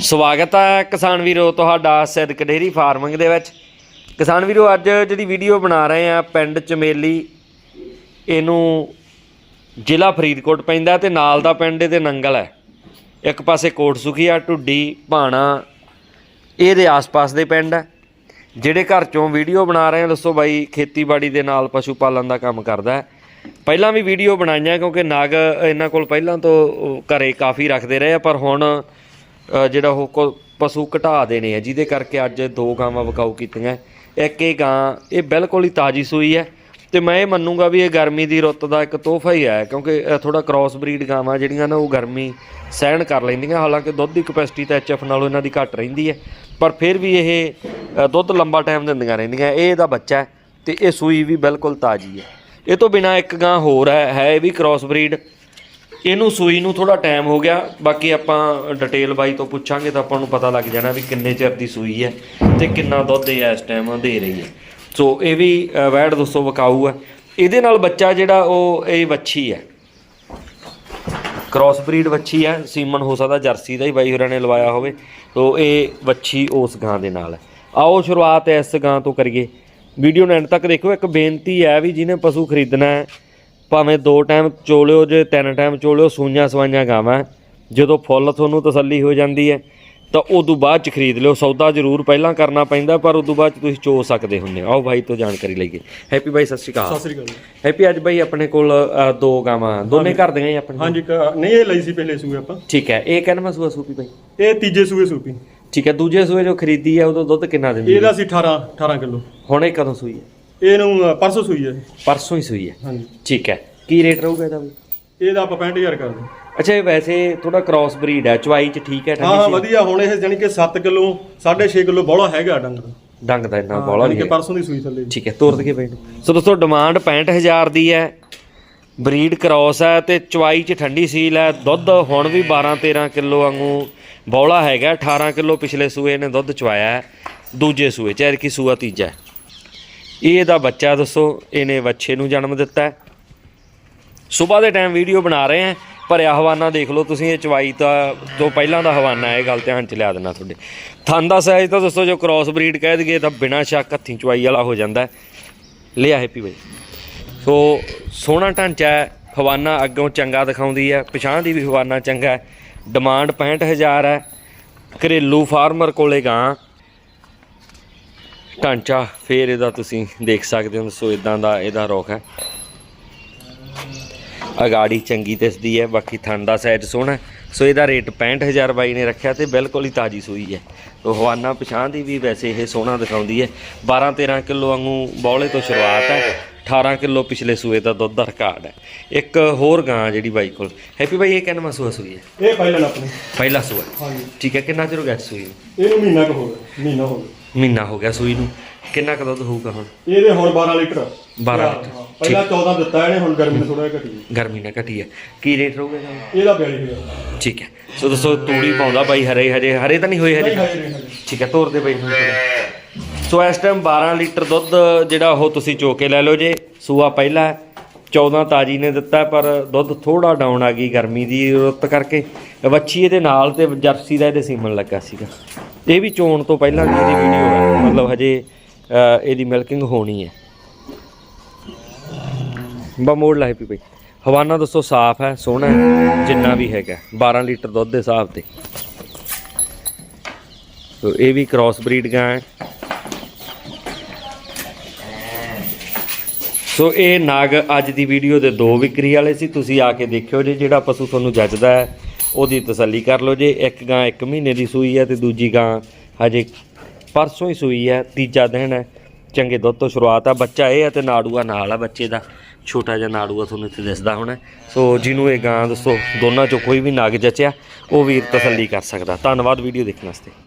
ਸਵਾਗਤ ਹੈ ਕਿਸਾਨ ਵੀਰੋ, ਤੁਹਾਡਾ ਸਿੱਧਕ ਡੇਰੀ ਫਾਰਮਿੰਗ ਦੇ ਵਿੱਚ। ਕਿਸਾਨ ਵੀਰੋ, ਅੱਜ ਜਿਹੜੀ ਵੀਡੀਓ ਬਣਾ ਰਹੇ ਆ ਪਿੰਡ ਚਮੇਲੀ, ਇਹਨੂੰ ਜ਼ਿਲ੍ਹਾ ਫਰੀਦਕੋਟ ਪੈਂਦਾ ਤੇ ਨਾਲ ਦਾ ਪਿੰਡ ਇਹਦੇ ਨੰਗਲ ਹੈ। ਇੱਕ ਪਾਸੇ ਕੋਟ ਸੁਖੀਆ ਢੁੱਡੀ, ਭਾਣਾ ਇਹਦੇ ਆਸ-ਪਾਸ ਦੇ ਪਿੰਡ ਹੈ। ਜਿਹੜੇ ਘਰ ਚੋਂ ਵੀਡੀਓ ਬਣਾ ਰਹੇ ਆ, ਦੱਸੋ ਬਾਈ, ਖੇਤੀਬਾੜੀ ਦੇ ਨਾਲ ਪਸ਼ੂ ਪਾਲਣ ਦਾ ਕੰਮ ਕਰਦਾ ਹੈ। ਪਹਿਲਾਂ ਵੀ ਵੀਡੀਓ ਬਣਾਈਆਂ ਕਿਉਂਕਿ ਨਾਗ ਇਹਨਾਂ ਕੋਲ ਪਹਿਲਾਂ ਤੋਂ ਉਹ ਘਰੇ ਕਾਫੀ ਰੱਖਦੇ ਰਹੇ ਆ, ਪਰ ਹੁਣ ਜਿਹੜਾ ਉਹ ਕੋ- ਪਸ਼ੂ ਘਟਾ ਦੇਣੇ ਆ, ਜਿਹਦੇ ਕਰਕੇ ਅੱਜ ਦੋ ਗਾਵਾਂ ਵਿਕਾਊ ਕੀਤੀਆਂ। ਇੱਕ ਇਹ ਗਾਂ, ਇਹ ਬਿਲਕੁਲ ਹੀ ਤਾਜੀ ਸੂਈ ਹੈ ਤੇ ਮੈਂ ਇਹ ਮੰਨੂਗਾ ਵੀ ਇਹ ਗਰਮੀ ਦੀ ਰੁੱਤ ਦਾ ਇੱਕ ਤੋਹਫਾ ਹੀ ਹੈ, ਕਿਉਂਕਿ ਥੋੜਾ ਕ੍ਰਾਸ ਬਰੀਡ ਗਾਵਾਂ ਜਿਹੜੀਆਂ ਨਾ ਉਹ ਗਰਮੀ ਸਹਿਣ ਕਰ ਲੈਂਦੀਆਂ, ਹਾਲਾਂਕਿ ਦੁੱਧ ਦੀ ਕਪੈਸਿਟੀ ਤਾਂ ਐਚਐਫ ਨਾਲੋਂ ਇਹਨਾਂ ਦੀ ਘੱਟ ਰਹਿੰਦੀ ਹੈ, ਪਰ ਫਿਰ ਵੀ ਇਹ ਦੁੱਧ ਲੰਬਾ ਟਾਈਮ ਦਿੰਦੀਆਂ ਰਹਿੰਦੀਆਂ, ਇਹ ਇਹਦਾ ਬੱਚਾ ਹੈ ਤੇ ਇਹ ਸੂਈ ਵੀ ਬਿਲਕੁਲ ਤਾਜੀ ਹੈ। ਇਹ ਤੋਂ ਬਿਨਾ ਇੱਕ ਗਾਂ ਹੋਰ ਹੈ ਹੈ ਇਹ ਵੀ ਕ੍ਰਾਸ ਬਰੀਡ ਇਹਨੂੰ ਸੂਈ ਨੂੰ ਥੋੜਾ ਟਾਈਮ ਹੋ ਗਿਆ ਬਾਕੀ ਆਪਾਂ ਡਿਟੇਲ ਬਾਈ ਤੋਂ ਪੁੱਛਾਂਗੇ ਤਾਂ ਆਪਾਂ ਨੂੰ ਪਤਾ ਲੱਗ ਜਾਣਾ ਵੀ ਕਿੰਨੇ ਚਿਰ ਦੀ ਸੂਈ ਹੈ ਤੇ ਕਿੰਨਾ ਦੁੱਧ ਇਹ ਇਸ ਟਾਈਮ ਦੇ ਰਹੀ ਹੈ। ਸੋ ਇਹ ਵੀ ਅ, ਵੈੜ ਦੋਸਤੋ ਵਿਕਾਊ ਹੈ। ਇਹਦੇ ਨਾਲ ਬੱਚਾ ਜਿਹੜਾ ਉਹ ਇਹ ਵੱਛੀ ਹੈ। ਕ੍ਰਾਸ ਬਰੀਡ ਵੱਛੀ ਹੈ। ਸੀਮਨ ਹੋ ਸਕਦਾ ਜਰਸੀ ਦਾ ਹੀ ਬਾਈ ਹੋਰਾਂ ਨੇ ਲਵਾਇਆ ਹੋਵੇ। ਤੋ ਇਹ ਵੱਛੀ ਉਸ ਗਾਂ ਦੇ ਨਾਲ ਹੈ। ਆਓ ਸ਼ੁਰੂਆਤ ਇਸ ਗਾਂ ਤੋਂ ਕਰੀਏ। ਵੀਡੀਓ ਨੂੰ ਐਂਡ ਤੱਕ ਦੇਖੋ। ਇੱਕ ਬੇਨਤੀ ਹੈ ਵੀ ਜਿਹਨੇ ਪਸ਼ੂ ਖਰੀਦਣਾ ਹੈ ਭਾਵੇਂ ਦੋ ਟਾਈਮ ਚੋਲਿਓ ਜੇ ਤਿੰਨ ਟਾਈਮ ਚੋਲਿਓ ਸੂਈਆਂ ਸਵਾਈਆਂ ਗਾਵਾਂ। ਜਦੋਂ ਫੁੱਲ ਤੁਹਾਨੂੰ ਤਸੱਲੀ ਹੋ ਜਾਂਦੀ ਹੈ ਤਾਂ ਉਦੋਂ ਬਾਅਦ ਚ ਖਰੀਦ ਲਿਓ। ਸੌਦਾ ਜ਼ਰੂਰ ਪਹਿਲਾਂ ਕਰਨਾ ਪੈਂਦਾ ਪਰ ਉਦੋਂ ਬਾਅਦ 'ਚ ਤੁਸੀਂ ਚੋ ਸਕਦੇ ਹੁੰਦੇ ਆਓ ਭਾਈ ਤੋਂ ਜਾਣਕਾਰੀ ਲਈਏ। ਹੈਪੀ ਬਾਈ ਸਤਿ ਸ਼੍ਰੀ ਅਕਾਲ। ਸਤਿ ਸ੍ਰੀ ਅਕਾਲ। ਹੈਪੀ ਅੱਜ ਬਾਈ ਆਪਣੇ ਕੋਲ ਅ, ਦੋ ਗਾਵਾਂ। ਦੋਨੇ ਘਰ ਦੀਆਂ ਹੀ ਆਪਣੇ ਹਾਂਜੀ ਕ- ਨਹੀਂ ਇਹ ਲਈ ਸੀ ਪਹਿਲੇ ਸੂਏ ਆਪਾਂ। ਠੀਕ ਹੈ। ਇਹ ਕਹਿੰਦਾ ਮੈਂ ਸੂਆ ਸੂਪੀ ਬਾਈ? ਇਹ ਤੀਜੇ ਸੂਏ ਸੂਪੀ। ਠੀਕ ਹੈ। ਦੂਜੇ ਸੂਏ ਜੋ ਖਰੀਦੀ ਹੈ ਉਦੋਂ ਦੁੱਧ ਕਿੰਨਾ ਦਿੰਦੀ ਹੈ? ਇਹਦਾ ਸੀ 18 18 ਕਿਲੋ। ਹੁਣ ਇਹ ਕਦੋਂ ਸੂਈ ਹੈ? ਇਹਨੂੰ ਅ, ਪਰਸੋਂ ਸੂਈ ਹੈ ਪਰਸੋਂ ਹੀ ਸੂਈ ਹੈ ਹਾਂਜੀ। ਠੀਕ ਹੈ। ਕੀ ਰੇਟ ਰਹੂਗਾ ਇਹਦਾ ਬਈ ਇਹਦਾ ਆਪਾਂ 65000 ਕਰਦੇ ਅੱਛਾ ਇਹ ਵੈਸੇ ਥੋੜਾ ਕ੍ਰਾਸ ਬਰੀਡ ਹੈ ਚਵਾਈ ਚ ਠੀਕ ਹੈ ਹਾਂ ਹਾਂ ਠੰਡੀ ਵਧੀਆ ਹੁਣ ਇਹ ਜਾਨੀ ਕਿ 7 ਕਿਲੋ 6.5 ਕਿਲੋ ਬੋਲਾ ਹੈਗਾ ਡੰਗ ਦਾ। ਡੰਗ ਦਾ ਇੰਨਾ ਬੋਲਾ ਜਾਣੀ ਨਹੀਂ ਕਿ ਹੈ ਪਰਸੋਂ ਦੀ ਸੂਈ ਥੱਲੇ। ਠੀਕ ਹੈ ਤੋਰ ਦਈਏ ਬਈ। ਨੂੰ ਸੋ ਦੋਸਤੋ ਡਿਮਾਂਡ 65000 ਦੀ ਹੈ। ਬਰੀਡ ਕ੍ਰਾਸ ਹੈ ਤੇ ਚਵਾਈ ਚ ਠੰਡੀ ਸੀਲ ਹੈ। ਦੁੱਧ ਹੁਣ ਵੀ 12 13 ਕਿਲੋ ਵਾਂਗੂ ਬੌਲਾ ਹੈਗਾ। 18 ਕਿਲੋ ਪਿਛਲੇ ਸੂਏ ਨੇ ਦੁੱਧ ਚਵਾਇਆ ਹੈ। ਦੂਜੇ ਸੂਏ ਚ ਐਰਕੀ ਸੂਆ ਤੀਜਾ ਹੈ। ਇਹ ਇਹਦਾ ਬੱਚਾ ਦੱਸੋ, ਇਹਨੇ ਵੱਛੇ ਨੂੰ ਜਨਮ ਦਿੱਤਾ ਹੈ। ਸਵੇਰ ਦੇ ਟਾਈਮ ਵੀਡੀਓ ਬਣਾ ਰਹੇ ਹਾਂ ਭਰਿਆ ਹਵਾਨਾ ਦੇਖ ਲਓ ਤੁਸੀਂ, ਇਹ ਚਵਾਈ ਤਾਂ ਤੋਂ ਪਹਿਲਾਂ ਦਾ ਹਵਾਨਾ ਹੈ, ਇਹ ਗੱਲ ਧਿਆਨ ਚ ਲਿਆ ਦੇਣਾ ਤੁਹਾਡੇ। ਥਣ ਦਾ ਸਾਈਜ਼ ਤਾਂ ਦੱਸੋ, ਜੋ ਕ੍ਰਾਸ ਬਰੀਡ ਕਹਿ ਦਈਏ ਤਾਂ ਬਿਨਾਂ ਸ਼ੱਕ ਹੱਥੀਂ ਚਵਾਈ ਵਾਲਾ ਹੋ ਜਾਂਦਾ ਹੈ। ਲਿਆ ਹੈਪੀ ਬਾਈ। ਸੋ ਸੋਹਣਾ ਢਾਂਚਾ ਹੈ, ਹਵਾਨਾ ਅੱਗੋਂ ਚੰਗਾ ਦਿਖਾਉਂਦੀ ਹੈ, ਪਛਾਣ ਦੀ ਵੀ ਹਵਾਨਾ ਚੰਗਾ ਹੈ। ਡਿਮਾਂਡ 65000 ਹੈ। ਘਰੇਲੂ ਫਾਰਮਰ ਕੋਲੇ ਗਾਂ ਢਾਂਚਾ ਫੇਰ ਇਹਦਾ ਤੁਸੀਂ ਦੇਖ ਸਕਦੇ ਹੋ ਸੋ ਇਦਾਂ ਦਾ ਇਹਦਾ ਰੁੱਖ ਹੈ। ਅਗਾੜੀ ਚੰਗੀ ਦਿਸਦੀ ਹੈ ਬਾਕੀ ਥਣ ਦਾ ਸਾਈਜ਼ ਸੋਹਣਾ। ਸੋ ਇਹਦਾ ਰੇਟ 65000 ਬਾਈ ਨੇ ਰੱਖਿਆ ਤੇ ਬਿਲਕੁਲ ਹੀ ਤਾਜੀ ਸੂਈ ਹੈ। ਤੋ ਹਵਾਨਾ ਪਛਾਣ ਦੀ ਵੀ ਵੈਸੇ ਇਹ ਸੋਹਣਾ ਦਿਖਾਉਂਦੀ ਹੈ। 12 13 ਕਿਲੋ ਵਾਂਗੂ ਬੌਲੇ ਤੋਂ ਸ਼ੁਰੂਆਤ ਹੈ। 18 ਕਿਲੋ ਪਿਛਲੇ ਸੂਏ ਦਾ ਦੁੱਧ ਦਾ ਰਿਕਾਰਡ ਹੈ। ਇੱਕ ਹੋਰ ਗਾਂ ਜਿਹੜੀ ਬਾਈ ਕੋਲ। ਹੈਪੀ ਬਾਈ ਇਹ ਕਹਿੰਦਾ ਸੂਆ ਸੂਈ ਹੈ? ਇਹ ਪਹਿਲਾਂ ਆਪਣੀ। ਪਹਿਲਾ ਸੂਆ। ਹਾਂਜੀ। ਠੀਕ ਹੈ ਕਿੰਨਾ ਚਿਰ ਹੋ ਗਿਆ ਸੂਈ ਨੂੰ? ਇਹਨੂੰ ਮਹੀਨਾ ਕੁ ਹੋ ਗਿਆ ਮਹੀਨਾ ਹੋ ਗਿਆ। ਮਹੀਨਾ ਹੋ ਗਿਆ ਸੂਈ ਨੂੰ। ਕਿੰਨਾ ਕੁ ਦੁੱਧ ਹੋਊਗਾ ਹੁਣ? ਇਹਦੇ ਹੁਣ 12 ਲੀਟਰ। 12 ਹਾਂ, ਲੀਟਰ। ਪਹਿਲਾਂ 14 ਦਿੱਤਾ ਇਹਨੇ ਹੁਣ ਗਰਮੀ ਨੇ ਥੋੜਾ ਜਿਹਾ ਘਟੀ ਗਰਮੀ ਨਾਲ ਘਟੀ ਹੈ ਕੀ ਰੇਟ ਰਹੂਗਾ ਇਹਦਾ? ਇਹਦਾ 42000 ਠੀਕ ਹੈ। ਸੋ ਦੋਸਤੋ ਤੂੜੀ ਪਾਉਂਦਾ ਬਾਈ ਹਰੇ ਹਜੇ ਹਰੇ ਤਾਂ ਨਹੀਂ ਹੋਏ ਹਜੇ? ਠੀਕ ਹੈ ਤੋਰ ਦੇ ਬਾਈ ਹੁਣ। ਸੋ ਇਸ ਟਾਈਮ 12 ਲੀਟਰ ਦੁੱਧ ਜਿਹੜਾ ਉਹ ਤੁਸੀਂ ਚੋ ਕੇ ਲੈ ਲਓ ਜੇ। ਸੂਆ ਪਹਿਲਾ 14 ਤਾਜੀ ਨੇ ਦਿੱਤਾ, ਪਰ ਦੁੱਧ ਥੋੜਾ ਡਾਊਨ ਆ ਗਈ ਗਰਮੀ ਦੀ ਰੁੱਤ ਕਰਕੇ। ਵੱਛੀ ਇਹਦੇ ਨਾਲ ਤੇ ਜਰਸੀ ਦਾ ਇਹਦੇ ਸੀਮਨ ਲੱਗਾ ਸੀਗਾ। ਇਹ ਵੀ ਚੋਣ ਤੋਂ ਪਹਿਲਾਂ ਦੀ ਇਹਦੀ ਵੀਡੀਓ ਹੈ ਮਤਲਬ ਹਜੇ ਇਹਦੀ ਮਿਲਕਿੰਗ ਹੋਣੀ ਹੈ। ਬਾ ਮੋੜ ਲਾਇ ਪੀ ਬਈ ਹਵਾਨਾ ਦੱਸੋ ਸਾਫ਼ ਹੈ, ਸੋਹਣਾ ਜਿੰਨਾ ਵੀ ਹੈਗਾ। 12 ਲੀਟਰ ਦੁੱਧ ਦੇ ਹਿਸਾਬ ਤੇ। ਤੋ ਇਹ ਵੀ ਕ੍ਰਾਸ ਬਰੀਡ ਗਾਂ ਹੈ। ਸੋ ਇਹ ਨਾਗ ਅੱਜ ਦੀ ਵੀਡੀਓ ਦੇ ਦੋ ਵਿਕਰੀ ਵਾਲੇ ਸੀ। ਤੁਸੀਂ ਆ ਕੇ ਦੇਖਿਓ ਜੇ, ਜਿਹੜਾ ਪਸ਼ੂ ਤੁਹਾਨੂੰ ਜੱਜਦਾ ਹੈ, ਉਹਦੀ ਤਸੱਲੀ ਕਰ ਲਓ ਜੇ। ਇੱਕ ਗਾਂ 1 ਮਹੀਨੇ ਦੀ ਸੂਈ ਹੈ ਤੇ ਦੂਜੀ ਗਾਂ ਹਜੇ ਪਰਸੋਂ ਹੀ ਸੂਈ ਹੈ, ਤੀਜਾ ਦਿਨ ਹੈ। ਚੰਗੇ ਦੁੱਧ ਤੋਂ ਸ਼ੁਰੂਆਤ ਆ, ਬੱਚਾ ਇਹ ਹੈ ਤੇ ਨਾੜੂਆ ਨਾਲ ਆ ਬੱਚੇ ਦਾ। ਛੋਟਾ ਜਿਹਾ ਨਾੜੂਆ ਤੁਹਾਨੂੰ ਇੱਥੇ ਦਿਸਦਾ ਹੋਣਾ। ਸੋ ਜਿਹਨੂੰ ਇਹ ਗਾਂ ਦੱਸੋ, ਦੋਨਾਂ ਚੋਂ ਕੋਈ ਵੀ ਨਾਗ ਜਚਿਆ, ਉਹ ਵੀਰ ਤਸੱਲੀ ਕਰ ਸਕਦਾ। ਧੰਨਵਾਦ ਵੀਡੀਓ ਦੇਖਣ ਵਾਸਤੇ।